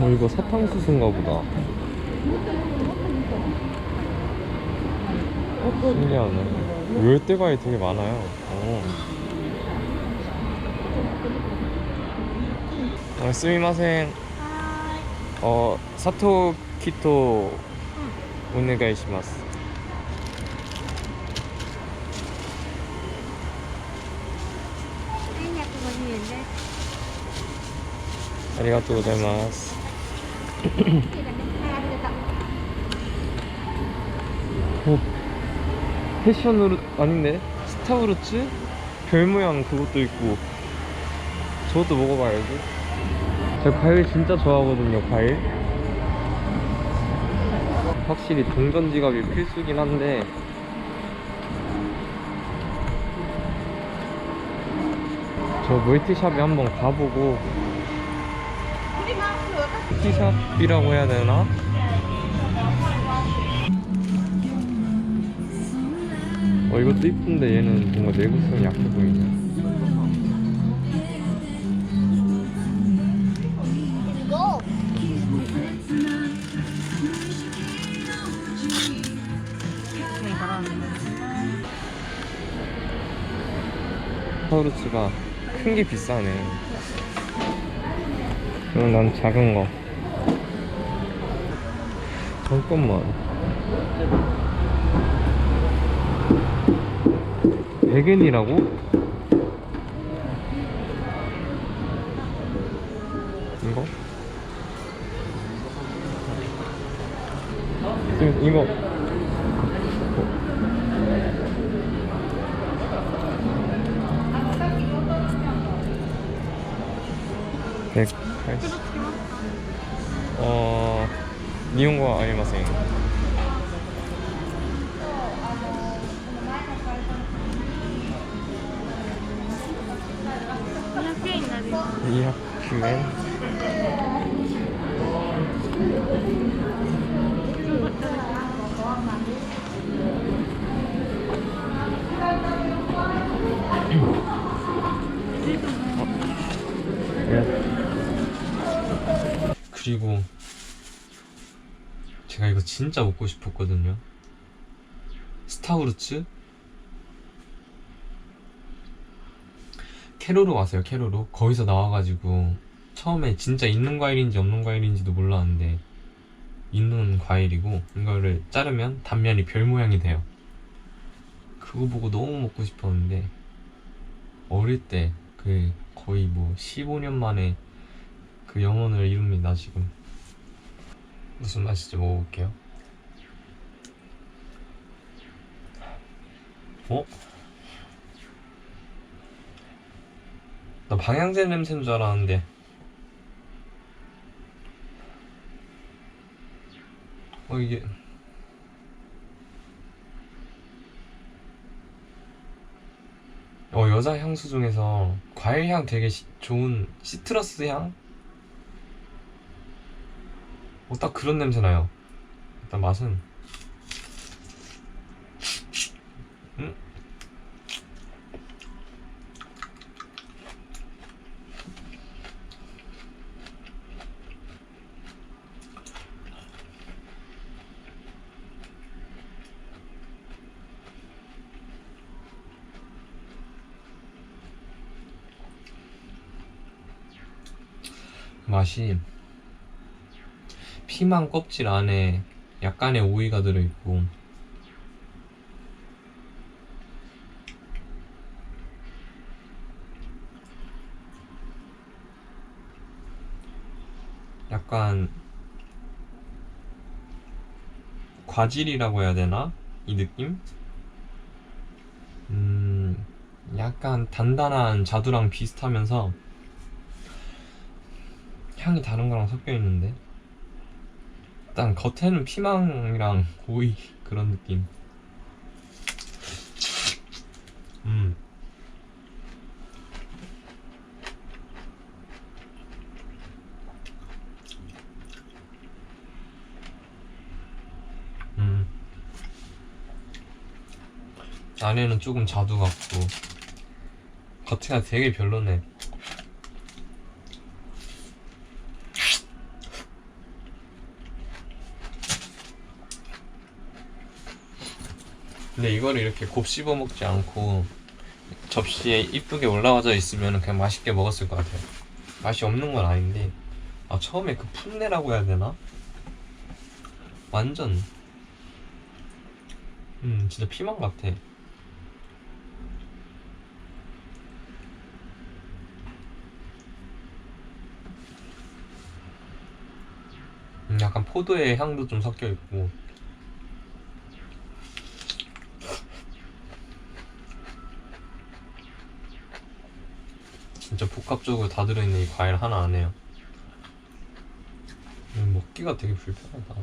어 이거 사탕수수인가 보다. 신기하네. 열대과일 되게 많아요. 어. 어, 스미마센. 어 사토 키토 오네가이시마스 아리가또 고자이마스 いいだね。はい、ありがとう。 어, 패션으로 아닌데 스타브루츠 별 모양 그것도 있고 저것도 먹어봐야지 저 과일 진짜 좋아하거든요 과일 확실히 동전 지갑이 필수긴 한데 저 멀티샵에 한번 가보고 티샵이라고 해야 되나? 어 이것도 이쁜데 얘는 뭔가 내구성이 약해 보이네. 타우루츠가 큰 게 비싸네. 그럼 난 작은 거 잠깐만 100엔이라고? 이거? 지금 이거180 어... 니온고 아리마생 200円になります。 200엔 그리고 제가 이거 진짜 먹고 싶었거든요. 스타우르츠 캐로로 왔어요. 캐로로 거기서 나와가지고 처음에 진짜 있는 과일인지 없는 과일인지도 몰랐는데 있는 과일이고 이거를 자르면 단면이 별 모양이 돼요. 그거 보고 너무 먹고 싶었는데 어릴 때 그 거의 뭐 15년 만에 그 영혼을 이룹니다 지금. 무슨 맛인지 먹어볼게요. 어? 나 방향제 냄새인 줄 알았는데 어 이게 어 여자 향수 중에서 과일 향 되게 시- 좋은 시트러스 향? 어 딱 그런 냄새 나요 일단 맛은 음? 맛이 피망 껍질 안에 약간의 오이가 들어있고 약간 과질이라고 해야 되나? 이 느낌? 음, 약간 단단한 자두랑 비슷하면서 향이 다른 거랑 섞여 있는데 일단 겉에는 피망이랑 오이 그런 느낌. 음. 음. 안에는 조금 자두 같고 겉에가 되게 별로네 근데 이거를 이렇게 곱 씹어 먹지 않고 접시에 이쁘게 올라와져 있으면 그냥 맛있게 먹었을 것 같아요. 맛이 없는 건 아닌데 아 처음에 그 풋내라고 해야 되나? 완전 음 진짜 피망 같아. 음, 약간 포도의 향도 좀 섞여 있고 진짜 복합적으로 다 들어있는 이 과일 하나 안에요. 음, 먹기가 되게 불편하다.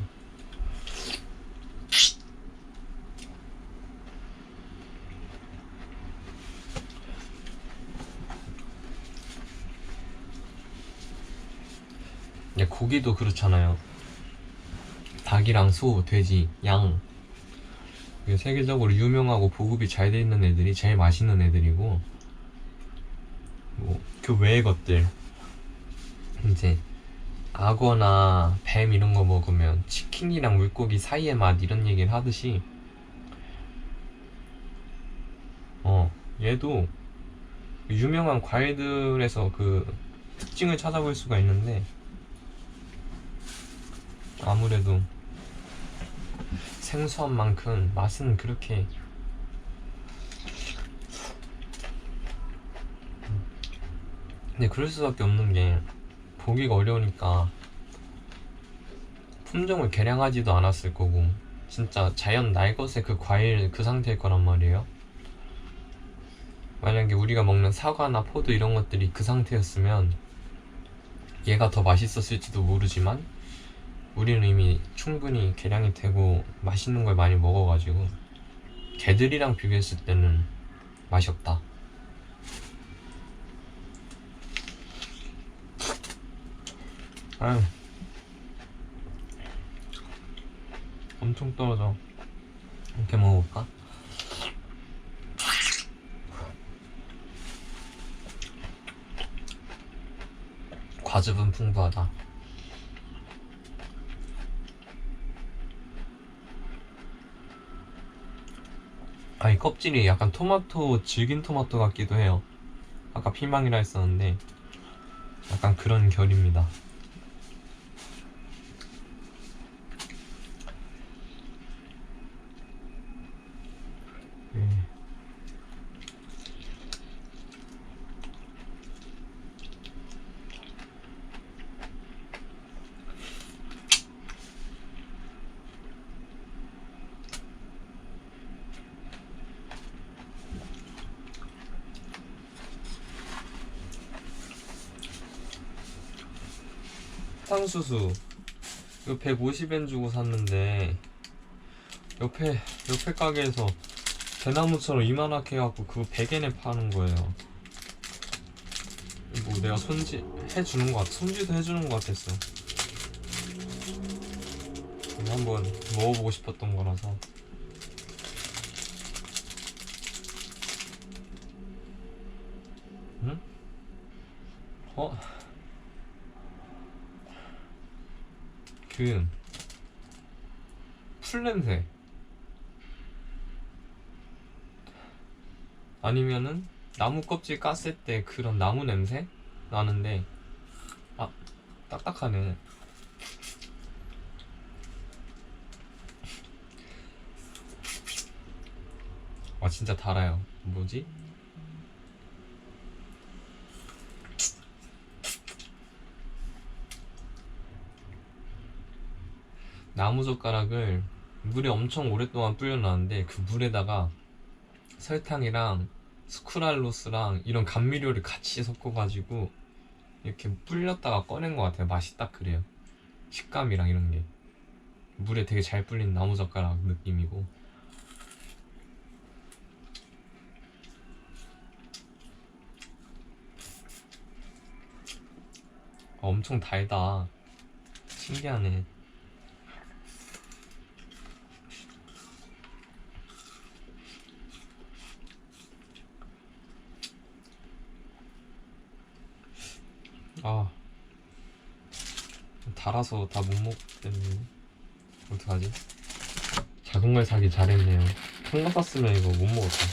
야, 고기도 그렇잖아요. 닭이랑 소, 돼지, 양. 세계적으로 유명하고 보급이 잘 돼 있는 애들이 제일 맛있는 애들이고, 뭐, 그 외의 것들. 이제, 악어나 뱀 이런 거 먹으면 치킨이랑 물고기 사이의 맛 이런 얘기를 하듯이, 어, 얘도 유명한 과일들에서 그 특징을 찾아볼 수가 있는데, 아무래도 생소한 만큼 맛은 그렇게 근데 그럴 수밖에 없는 게 보기가 어려우니까 품종을 개량하지도 않았을 거고 진짜 자연 날것의 그 과일 그 상태일 거란 말이에요 만약에 우리가 먹는 사과나 포도 이런 것들이 그 상태였으면 얘가 더 맛있었을지도 모르지만 우리는 이미 충분히 개량이 되고 맛있는 걸 많이 먹어가지고 개들이랑 비교했을 때는 맛이 없다. 아유, 엄청 떨어져. 이렇게 먹어볼까? 과즙은 풍부하다. 아, 이 껍질이 약간 토마토, 질긴 토마토 같기도 해요. 아까 피망이라 했었는데, 약간 그런 결입니다. 음. 탄수수 이거 150엔 주고 샀는데 옆에 옆에 가게에서 대나무처럼 이만하게 해갖고 그거 100엔에 파는 거예요 뭐 내가 손질 해주는 것 같아 손질도 해주는 것 같았어 한번 먹어보고 싶었던 거라서 응? 어? 그 풀냄새. 아니면은 나무 껍질 깠을 때 그런 나무 냄새 나는데 아 딱딱하네. 아 진짜 달아요. 뭐지? 나무젓가락을 물에 엄청 오랫동안 불려놨는데 그 물에다가 설탕이랑 스쿠랄로스랑 이런 감미료를 같이 섞어가지고 이렇게 불렸다가 꺼낸 것 같아요. 맛이 딱 그래요. 식감이랑 이런 게 물에 되게 잘 불린 나무젓가락 느낌이고 아, 엄청 달다. 신기하네. 아 달아서 다 못 먹겠네요 어떡하지? 작은 걸 사기 잘했네요 한번 땄으면 이거 못 먹었다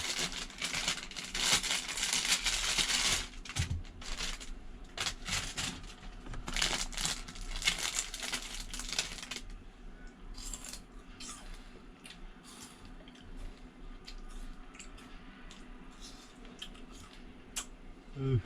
으.